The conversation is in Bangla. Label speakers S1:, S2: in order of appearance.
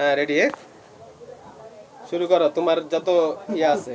S1: হ্যাঁ রেডি শুরু করো তোমার যত ইয়ে আছে